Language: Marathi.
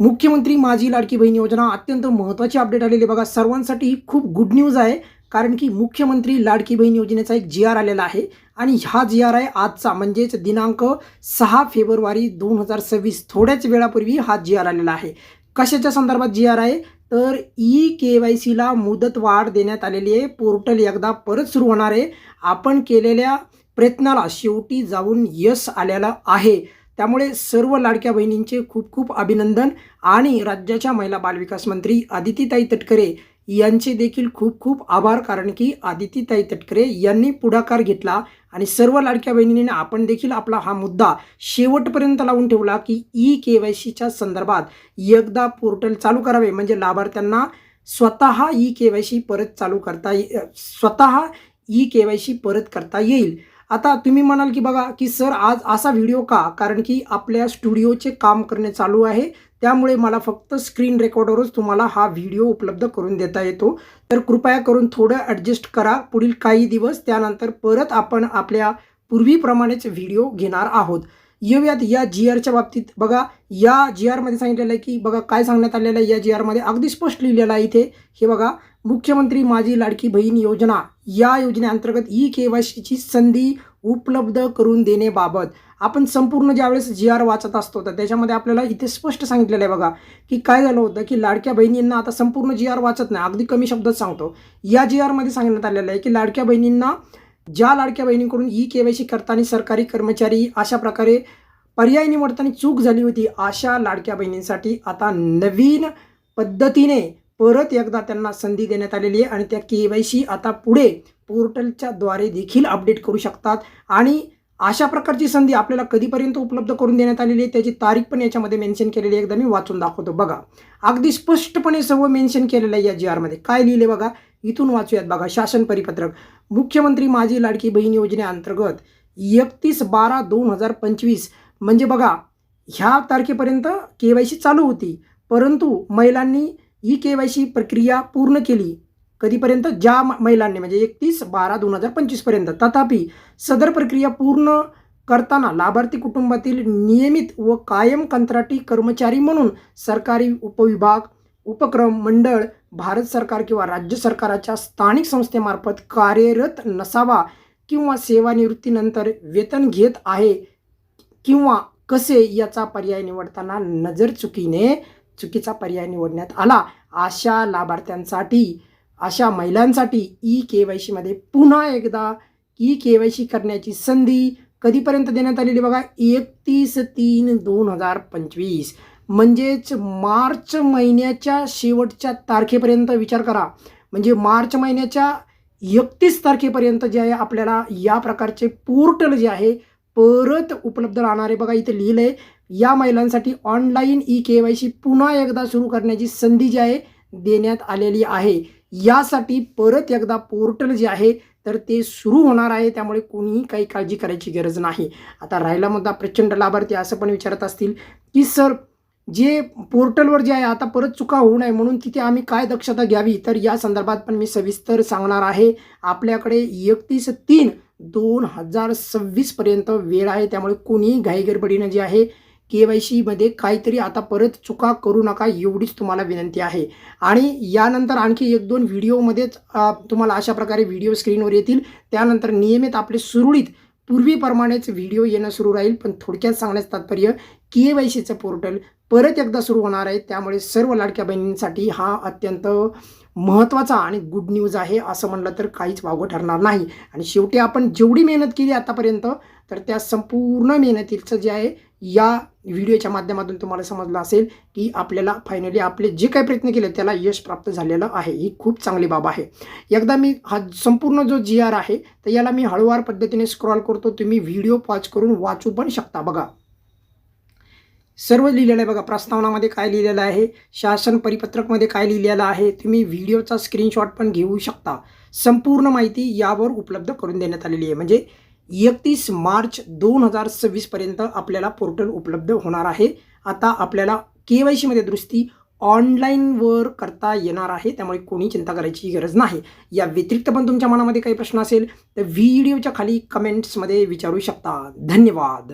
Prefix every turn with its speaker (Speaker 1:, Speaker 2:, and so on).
Speaker 1: मुख्यमंत्री माझी लाडकी बहीण योजना अत्यंत महत्त्वाची अपडेट आलेली आहे. बघा सर्वांसाठी खूप गुड न्यूज आहे कारण की मुख्यमंत्री लाडकी बहीण योजनेचा एक जी आर आलेला आहे आणि हा जी आर आहे आजचा म्हणजेच दिनांक सहा फेब्रुवारी दोन हजार सव्वीस. थोड्याच वेळापूर्वी हा जी आर आलेला आहे. कशाच्या संदर्भात जी आर आहे? तर ई के वाय सीला मुदत वाढ देण्यात आलेली आहे. पोर्टल एकदा परत सुरू होणार आहे. आपण केलेल्या प्रयत्नाला शेवटी जाऊन यश आलेलं आहे. त्यामुळे सर्व लाडक्या बहिणींचे खूप खूप अभिनंदन आणि राज्याच्या महिला बालविकास मंत्री आदितीताई तटकरे यांचे देखील खूप खूप आभार कारण की आदितीताई तटकरे यांनी पुढाकार घेतला आणि सर्व लाडक्या बहिणींनी आपण देखील आपला हा मुद्दा शेवटपर्यंत लावून ठेवला की ई के वाय सीच्या संदर्भात एकदा पोर्टल चालू करावे. म्हणजे लाभार्थ्यांना स्वतः ई के वाय सी परत चालू करता स्वतः ई के वाय सी परत करता येईल. आता तुम्ही म्हणाल की बघा की सर आज असा व्हिडिओ का? कारण की आपल्या स्टुडिओचे काम करणे चालू आहे. त्यामुळे मला फक्त स्क्रीन रेकॉर्डरच तुम्हाला हा व्हिडिओ उपलब्ध करून देता येतो. तर कृपया करून थोडं ॲडजस्ट करा. पुढील काही दिवस त्यानंतर परत आपण आपल्या पूर्वीप्रमाणेच व्हिडिओ घेणार आहोत. येऊयात या जी आरच्या बाबतीत. बघा या जी आरमध्ये सांगितलेलं आहे की बघा काय सांगण्यात आलेलं आहे या जी आरमध्ये अगदी स्पष्ट लिहिलेलं आहे इथे. हे बघा मुख्यमंत्री माझी लाडकी बहीण योजना. या योजनेअंतर्गत ई के वाय सीची संधी उपलब्ध करून देण्याबाबत. आपण संपूर्ण ज्यावेळेस जी आर वाचत असतो तर त्याच्यामध्ये आपल्याला इथे स्पष्ट सांगितलेलं आहे बघा की काय झालं होतं की लाडक्या बहिणींना आता संपूर्ण जी आर वाचत नाही. अगदी कमी शब्दात सांगतो. या जी आरमध्ये सांगण्यात आलेलं आहे की लाडक्या बहिणींना ज्या लाडक्या बहिणींकडून ई के वाय सी करताना सरकारी कर्मचारी अशा प्रकारे पर्याय निवडताना चूक झाली होती अशा लाडक्या बहिणींसाठी आता नवीन पद्धतीने परत एकदा त्यांना संधी देण्यात आलेली आहे आणि त्या के वाय सी आता पुढे पोर्टलच्या द्वारे देखील अपडेट करू शकतात. आणि अशा प्रकारची संधी आपल्याला कधीपर्यंत उपलब्ध करून देण्यात आलेली आहे त्याची तारीख पण याच्यामध्ये मेन्शन केलेली एकदा मी वाचून दाखवतो. बघा अगदी स्पष्टपणे सर्व मेन्शन केलेलं आहे या जी आरमध्ये काय लिहिले बघा? इथून वाचूयात बघा शासन परिपत्रक. मुख्यमंत्री माझी लाडकी बहीण योजनेअंतर्गत एकतीस बारा दोन हजार पंचवीस म्हणजे बघा ह्या तारखेपर्यंत के वाय सी चालू होती. परंतु महिलांनी ही के वाय सी प्रक्रिया पूर्ण केली. कधीपर्यंत? ज्या म- महिलांनी म्हणजे एकतीस बारा दोन हजार पंचवीसपर्यंत तथापि सदर प्रक्रिया पूर्ण करताना लाभार्थी कुटुंबातील नियमित व कायम कंत्राटी कर्मचारी म्हणून सरकारी उपविभाग उपक्रम मंडळ भारत सरकार किंवा राज्य सरकाराच्या स्थानिक संस्थेमार्फत कार्यरत नसावा किंवा सेवानिवृत्तीनंतर वेतन घेत आहे किंवा कसे याचा पर्याय निवडताना नजर चुकीने चुकीचा पर्याय निवडण्यात आला अशा लाभार्थ्यांसाठी अशा महिलांसाठी ई के वाय सीमध्ये पुन्हा एकदा ई के वाय सी करण्याची संधी कधीपर्यंत देण्यात आलेली बघा? एकतीस तीन दोन हजार पंचवीस. म्हणजेच मार्च महिन्याच्या शेवटच्या तारखेपर्यंत विचार करा. म्हणजे मार्च महिन्याच्या एकतीस तारखेपर्यंत जे आहे आपल्याला या प्रकारचे पोर्टल जे आहे परत उपलब्ध राहणार आहे बघा इथे लिहिलं आहे या महिलांसाठी online E K Y C पुन्हा एकदा सुरू करण्याची संधी जी आहे देण्यात आलेली आहे. यासाठी परत एकदा पोर्टल जे आहे तर ते सुरू होणार आहे. त्यामुळे कोणीही काही काळजी करायची गरज नाही. आता राहिला मुद्दा प्रचंड लाभार्थी असं पण विचारत असतील की सर जे पोर्टलवर जे आहे आता परत चुका होऊ नये म्हणून तिथे आम्ही काय दक्षता घ्यावी? तर या संदर्भात पण मी सविस्तर सांगणार आहे. आपल्याकडे एकतीस तीन दोन हजार सव्वीसपर्यंत वेळ आहे. त्यामुळे कोणीही घाईगडबडीनं जे आहे के वाय सीमध्ये काहीतरी आता परत चुका करू नका एवढीच तुम्हाला विनंती आहे. आणि यानंतर आणखी एक दोन व्हिडिओमध्येच तुम्हाला अशा प्रकारे व्हिडिओ स्क्रीनवर येतील. त्यानंतर नियमित आपले सुरळीत पूर्वीप्रमाणेच व्हिडिओ येणं सुरू राहील. पण थोडक्यात सांगण्याचं तात्पर्य के वाय सीचं पोर्टल परत एकदा सुरू होणार आहे. त्यामुळे सर्व लाडक्या बहिणींसाठी हा अत्यंत महत्त्वाचा आणि गुड न्यूज आहे असं म्हणलं तर काहीच वावगं ठरणार नाही. आणि शेवटी आपण जेवढी मेहनत केली आतापर्यंत तर त्या संपूर्ण मेहनतीचं जे आहे या व्हिडिओच्या माध्यमातून तुम्हाला समजलं असेल की आपल्याला फायनली आपले जे काही प्रयत्न केले त्याला यश प्राप्त झालेलं आहे. ही खूप चांगली बाब आहे. एकदा मी हा संपूर्ण जो जी आर आहे तर याला मी हळूवार पद्धतीने स्क्रॉल करतो. तुम्ही व्हिडिओ पॉज करून वाचू पण शकता. बघा. सर्व लिहिलेलं आहे बघा. प्रस्तावनामध्ये काय लिहिलेलं आहे? शासन परिपत्रकमध्ये काय लिहिलेलं आहे? तुम्ही व्हिडिओचा स्क्रीनशॉट पण घेऊ शकता. संपूर्ण माहिती यावर उपलब्ध करून देण्यात आलेली आहे. म्हणजे एकतीस मार्च दोन हजार सव्वीसपर्यंत आपल्याला पोर्टल उपलब्ध होणार आहे. आता आपल्याला के वाय सीमध्ये दुरुस्ती ऑनलाईनवर करता येणार आहे. त्यामुळे कोणी चिंता करायची गरज नाही. या व्यतिरिक्त पण तुमच्या मनामध्ये काही प्रश्न असेल तर व्हिडिओच्या खाली कमेंट्समध्ये विचारू शकता. धन्यवाद.